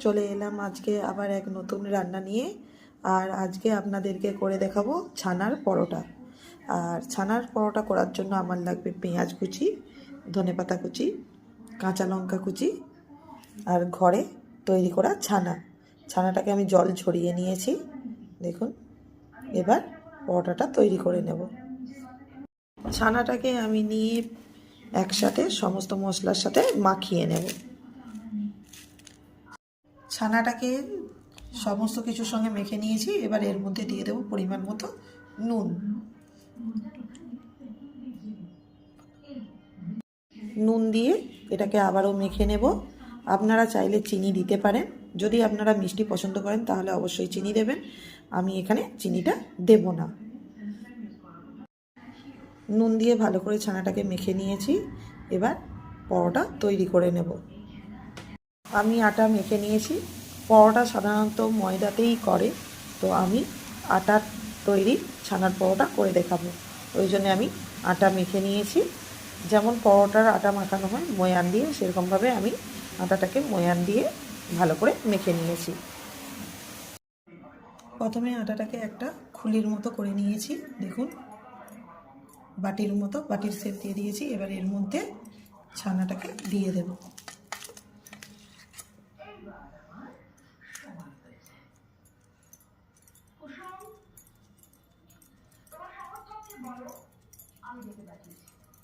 চলে এলাম আজকে আবার এক নতুন রান্না নিয়ে। আর আজকে আপনাদেরকে করে দেখাবো ছানার পরোটা। আর ছানার পরোটা করার জন্য আমার লাগবে পেঁয়াজ কুচি ধনেপাতা কুচি, কাঁচা লঙ্কা কুচি আর ঘরে তৈরি করা ছানা। ছানাটাকে আমি জল ঝরিয়ে নিয়েছি। দেখুন, এবার পরোটাটা তৈরি করে নেব। ছানাটাকে আমি নিয়ে একসাথে সমস্ত মশলার সাথে মাখিয়ে নেব। ছানাটাকে সমস্ত কিছুর সঙ্গে মেখে নিয়েছি, এবার এর মধ্যে দিয়ে দেবো পরিমাণ মতো নুন। নুন দিয়ে এটাকে আবারও মেখে নেব। আপনারা চাইলে চিনি দিতে পারেন। যদি আপনারা মিষ্টি পছন্দ করেন, তাহলে অবশ্যই চিনি দেবেন। আমি এখানে চিনিটা দেব না। নুন দিয়ে ভালো করে ছানাটাকে মেখে নিয়েছি। এবার পরোটা তৈরি করে নেব। আমি আটা মেখে নিয়েছি। পরোটা সাধারণত ময়দাতেই করে, তো আমি আটার তৈরি ছানার পরোটা করে দেখাবো। ওই জন্য আমি আটা মেখে নিয়েছি। যেমন পরোটার আটা মাখানো হয়, ময়ান দিয়ে সেরকমভাবে আমি আটাটাকে ময়ান দিয়ে ভালো করে মেখে নিয়েছি। প্রথমে আটাটাকে একটা খুলির মতো করে নিয়েছি, দেখুন। বাটির মতো, বাটির সেপ দিয়ে দিয়েছি। এবার এর মধ্যে ছানাটাকে দিয়ে দেব।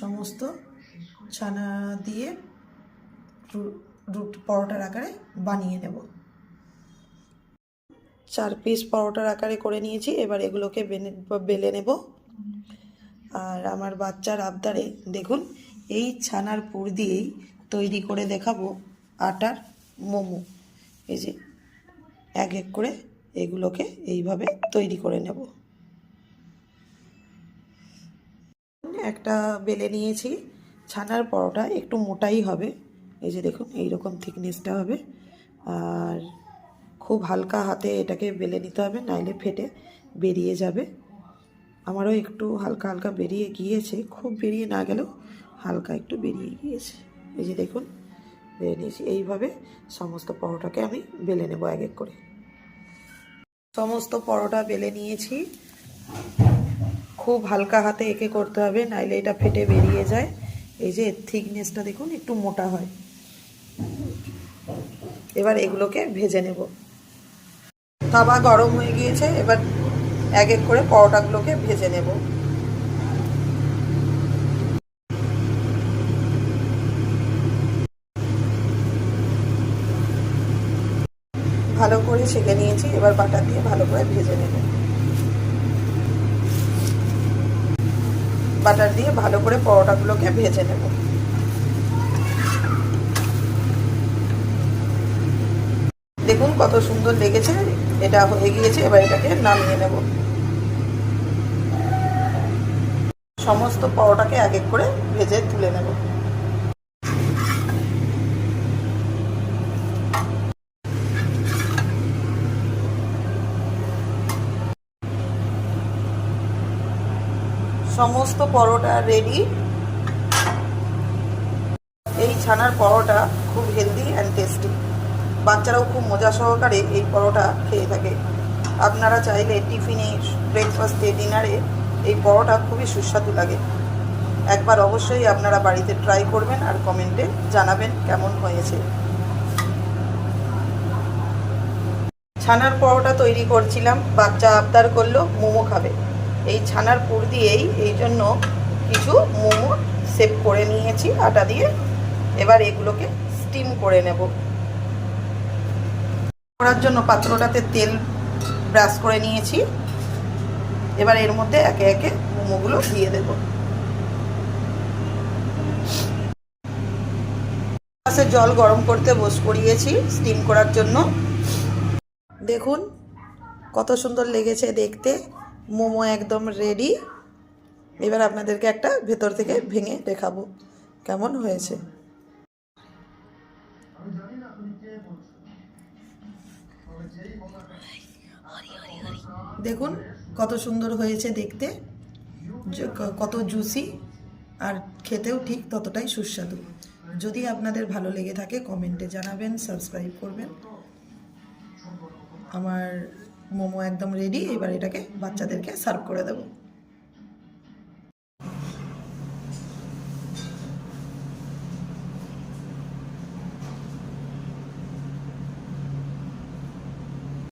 সমস্ত ছানা দিয়ে রুট পরোটার আকারে বানিয়ে নেব। চার পিস পরোটার আকারে করে নিয়েছি, এবার এগুলোকে বেলে নেব। আর আমার বাচ্চার আবদারে দেখুন, এই ছানার পুর দিয়েই তৈরি করে দেখাবো আটার মোমো। এই যে এক এক করে এগুলোকে এইভাবে তৈরি করে নেব। একটা বেলে নিয়েছি। ছানার পরোটা একটু মোটাই হবে। এই যে দেখুন, এইরকম থিকনেসটা হবে। আর খুব হালকা হাতে এটাকে বেলে নিতে হবে, নাইলে ফেটে বেরিয়ে যাবে। আমারও একটু হালকা হালকা বেরিয়ে গিয়েছে। খুব বেরিয়ে না গেলেও হালকা একটু বেরিয়ে গিয়েছে। এই যে দেখুন বেরিয়ে নিয়েছি। এইভাবে সমস্ত পরোটাকে আমি বেলে নেব এক এক করে। সমস্ত পরোটা বেলে নিয়েছি। খুব হালকা হাতে একে করতে হবে, নাইলে এটা ফেটে বেরিয়ে যায়। এই যে থিকনেসটা দেখুন, একটু মোটা হয়। এবার এগুলোকে ভেজে নেব। তাওয়া গরম হয়ে গিয়েছে, এবার এক এক করে পরোটাগুলোকে ভেজে নেব। ভালো করে ছেঁকে নিয়েছি, এবার বাটার দিয়ে ভালো করে ভেজে নেব। বাটার দিয়ে ভালো করে পরোটাগুলোকে ভেজে নেব। দেখুন কত সুন্দর লেগেছে, এটা হয়ে গিয়েছে, এবার এটাকে নামিয়ে নেব। সমস্ত পরোটাকে এক এক করে ভেজে তুলে নেব। সমস্ত পরোটা রেডি এই ছানার পরোটা খুব হেলদি অ্যান্ড টেস্টি বাচ্চারাও খুব মজা সহকারে এই পরোটা খেয়ে থাকে। আপনারা চাইলে টিফিনে ব্রেকফাস্টে ডিনারে এই পরোটা খুবই সুস্বাদু লাগে। একবার অবশ্যই আপনারা বাড়িতে ট্রাই করবেন আর কমেন্টে জানাবেন কেমন হয়েছে। ছানার পরোটা তৈরি করছিলাম, বাচ্চা আবদার করল, মোমো খাবে। এই ছানার পুর দিয়েই এই জন্য কিছু মোমো সেভ করে নিয়েছি, আটা দিয়ে। এবার এগুলোকে স্টিম করে নেব। করার জন্য পাত্রটাতে তেল ব্রাশ করে নিয়েছি। এবার এর মধ্যে একে একে মোমোগুলো দিয়ে দেব। গ্লাসে জল গরম করতে বস করিয়েছি স্টিম করার জন্য। দেখুন কত সুন্দর লেগেছে দেখতে। মোমো একদম রেডি এবার আপনাদেরকে একটা ভেতর থেকে ভেঙে দেখাবো কেমন হয়েছে। দেখুন কত সুন্দর হয়েছে দেখতে। কত জুসি আর খেতেও ঠিক ততটাই সুস্বাদু। যদি আপনাদের ভালো লেগে থাকে কমেন্টে জানাবেন সাবস্ক্রাইব করবেন। আমার মোমো একদম রেডি এবার এটাকে বাচ্চাদেরকে সার্ভ করে দেবো।